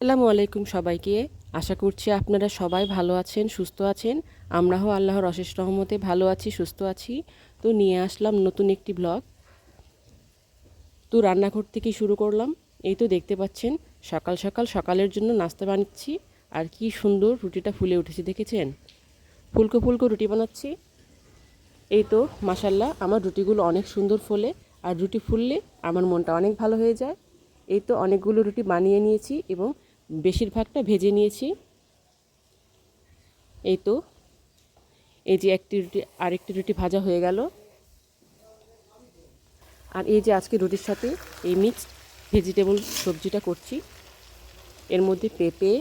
আসসালামু আলাইকুম সবাইকে। আশা করছি আপনারা সবাই ভালো আছেন, সুস্থ আছেন। আমরাও আল্লাহর অশেষ রহমতে ভালো আছি, সুস্থ আছি। তো নিয়ে আসলাম নতুন একটি ব্লগ। তো রান্নাঘর থেকে শুরু করলাম। এই তো দেখতে পাচ্ছেন, সকাল সকাল সকালের জন্য নাস্তা বানাচ্ছি আর কি সুন্দর রুটিটা ফুলে উঠেছে, দেখেছেন? ফুলকো ফুলকো রুটি বানাচ্ছি। এই তো মাসাল্লাহ আমার রুটিগুলো অনেক সুন্দর ফোলে। আর রুটি ফুললে আমার মনটা অনেক ভালো হয়ে যায়। এই তো অনেকগুলো রুটি বানিয়ে নিয়েছি এবং বেশিরভাগটা ভেজে নিয়েছি। এই তো। এই যে একটি রুটি, আরেকটি রুটি ভাজা হয়ে গেল। আর এই যে আজকে রুটির সাথে এই মিক্সড ভেজিটেবল সবজিটা করছি। এর মধ্যে পেঁপে,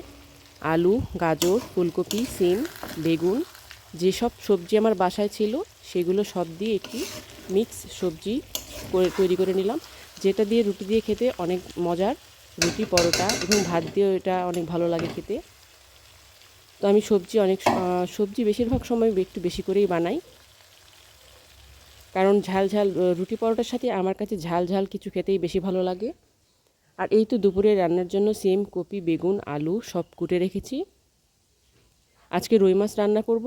আলু, গাজর, ফুলকপি, সিম, বেগুন, যেসব সবজি আমার বাসায় ছিল, সেগুলো সব দিয়ে একটি মিক্স সবজি করে তৈরি করে নিলাম, যেটা দিয়ে রুটি দিয়ে খেতে অনেক মজার। রুটি, পরোটা এবং ভাত দিয়েও এটা অনেক ভালো লাগে খেতে। তো আমি সবজি অনেক সবজি বেশিরভাগ সময় একটু বেশি করেই বানাই। কারণ ঝাল ঝাল রুটি, পরোটার সাথে আমার কাছে ঝাল ঝাল কিছু খেতেই বেশি ভালো লাগে। আর এই তো দুপুরে রান্নার জন্য সেম কপি, বেগুন, আলু সব কুটে রেখেছি। আজকে রুই মাছ রান্না করব।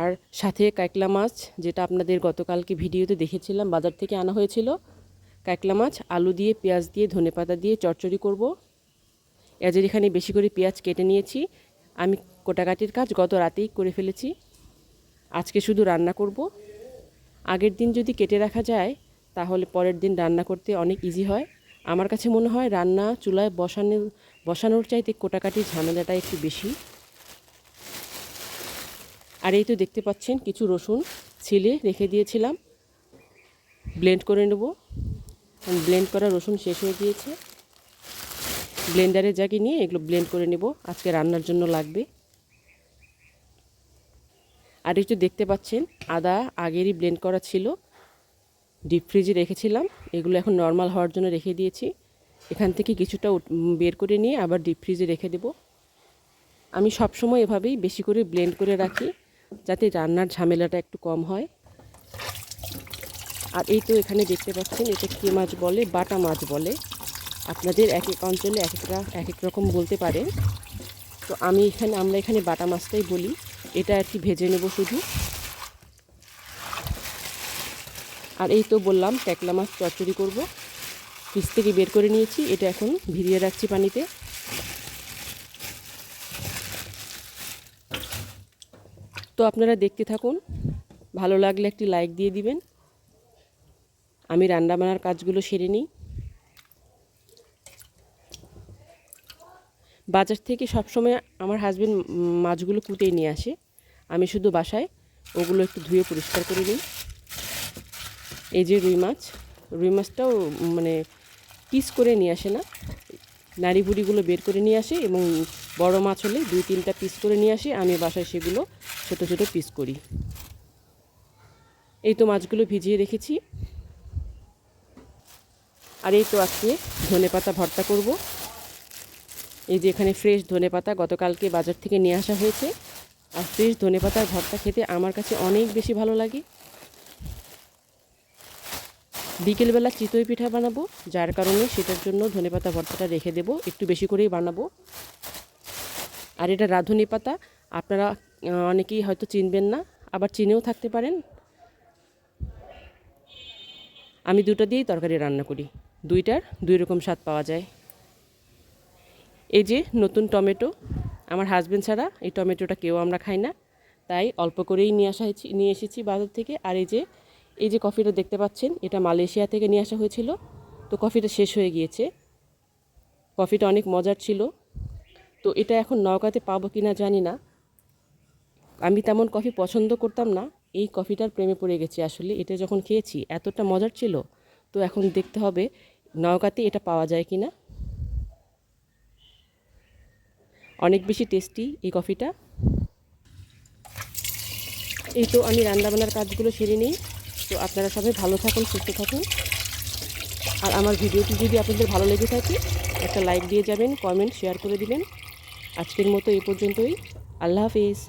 আর সাথে কাঁকলা মাছ, যেটা আপনাদের গতকালকে ভিডিওতে দেখেছিলাম, বাজার থেকে আনা হয়েছিল। কাঁকলা মাছ, আলু দিয়ে, পেঁয়াজ দিয়ে ধনেপাতা দিয়ে চচ্চড়ি করব। এজের এখানে বেশি করে পেঁয়াজ কেটে নিয়েছি। আমি কোটাকাটির কাজ গত রাতেই করে ফেলেছি। আজকে শুধু রান্না করব। আগের দিন যদি কেটে রাখা যায়, তাহলে পরের দিন রান্না করতে অনেক ইজি হয়। আমার কাছে মনে হয় রান্না চুলায় বসানোর বসানোর চাইতে কোটাকাটির ঝামেলাটা একটু বেশি। আর এই তো দেখতে পাচ্ছেন কিছু রসুন ছিলে রেখে দিয়েছিলাম। ব্লেন্ড করে নেব। ব্লেন্ড করা রসুন শেষ হয়ে গিয়েছে। ব্লেন্ডারে জায়গায় নিয়ে এগুলো ব্লেন্ড করে নেব। আজকে রান্নার জন্য লাগবে। আর একটু দেখতে পাচ্ছেন আদা আগেরই ব্লেন্ড করা ছিল। ডিপ ফ্রিজে রেখেছিলাম। এগুলো এখন নর্মাল হওয়ার জন্য রেখে দিয়েছি। এখান থেকে কিছুটা বের করে নিয়ে আবার ডিপ ফ্রিজে রেখে দেব। আমি সবসময় এভাবেই বেশি করে ব্লেন্ড করে রাখি। যাতে রান্নার ঝামেলাটা একটু কম হয়। আর এই তো এখানে দেখতে পাচ্ছেন, এটা কী মাছ বলে? বাটা মাছ বলে। আপনাদের এক এক অঞ্চলে এক একটা, এক এক রকম বলতে পারেন তো আমি এখানে, আমরা এখানে বাটা মাছটাই বলি। এটা আর কি ভেজে নেব শুধু। আর এই তো বললাম, ট্যাকলা মাছ চচ্চড়ি করব। ফ্রিজ থেকে বের করে নিয়েছি, এটা এখন ভিজিয়ে রাখছি পানিতে। আপনারা দেখতে থাকুন। ভালো লাগলে একটি লাইক দিয়ে দিবেন। আমি রান্না রান্নাবান্নার কাজগুলো সেরে নিই। বাজার থেকে সবসময় আমার হাজবেন্ড মাছগুলো কুটেই নিয়ে আসে। আমি শুধু বাসায় ওগুলো একটু ধুয়ে পরিষ্কার করে নিই। এই যে রুই মাছ, রুই মাছটাও মানে পিস করে নিয়ে আসে না। নাড়ি বুড়িগুলো বের করে নিয়ে আসে এবং বড় মাছ হলে দুই তিনটা পিস করে নিয়ে আসে। আমি বাসায় সেগুলো ছোট ছোট পিস করি। এই তো মাছগুলো ভিজিয়ে রেখেছি। আর এই তো আজকে ধনে পাতা ভর্তা করব। এই যে এখানে ফ্রেশ ধনে পাতা গতকালকে বাজার থেকে নিয়ে আসা হয়েছে। আর ফ্রেশ ধনে পাতার ভর্তা খেতে আমার কাছে অনেক বেশি ভালো লাগে। বিকেলবেলা চিতই পিঠা বানাবো, যার কারণে সেটার জন্য ধনেপাতা ভর্তাটা রেখে দেব, একটু বেশি করেই বানাবো। আর এটা রাঁধুনি পাতা, আপনারা অনেকেই হয়তো চিনবেন না, আবার চিনেও থাকতে পারেন। আমি দুটো দিয়েই তরকারি রান্না করি। দুইটার দুই রকম স্বাদ পাওয়া যায়। এই যে নতুন টমেটো, আমার হাজবেন্ড ছাড়া এই টমেটোটা কেউ আমরা খাই না, তাই অল্প করেই নিয়ে আসা হয়েছি, নিয়ে এসেছি বাজার থেকে। আর এই যে এই যে কফিটা দেখতে পাচ্ছেন, এটা মালয়েশিয়া থেকে নিয়ে আসা হয়েছিল। তো কফিটা শেষ হয়ে গিয়েছে। কফিটা অনেক মজার ছিল। তো এটা এখন নওগাঁতে পাবো কি না জানি না। আমি তেমন কফি পছন্দ করতাম না। এই কফিটার প্রেমে পড়ে গেছি আসলে। এটা যখন খেয়েছি, এতটা মজার ছিল। তো এখন দেখতে হবে, নওগাঁতে এটা পাওয়া যায় কি না অনেক বেশি টেস্টি এই কফিটা। এই তো আমি রান্নাবান্নার কাজগুলো সেরে নিই। তো আপনারা সবাই ভালো থাকুন, সুস্থ থাকুন। আর আমার ভিডিওটি যদি আপনাদের ভালো লেগে থাকে, একটা লাইক দিয়ে যাবেন, কমেন্ট, শেয়ার করে দিবেন। আজকের মতো এই পর্যন্তই। আল্লাহ হাফিজ।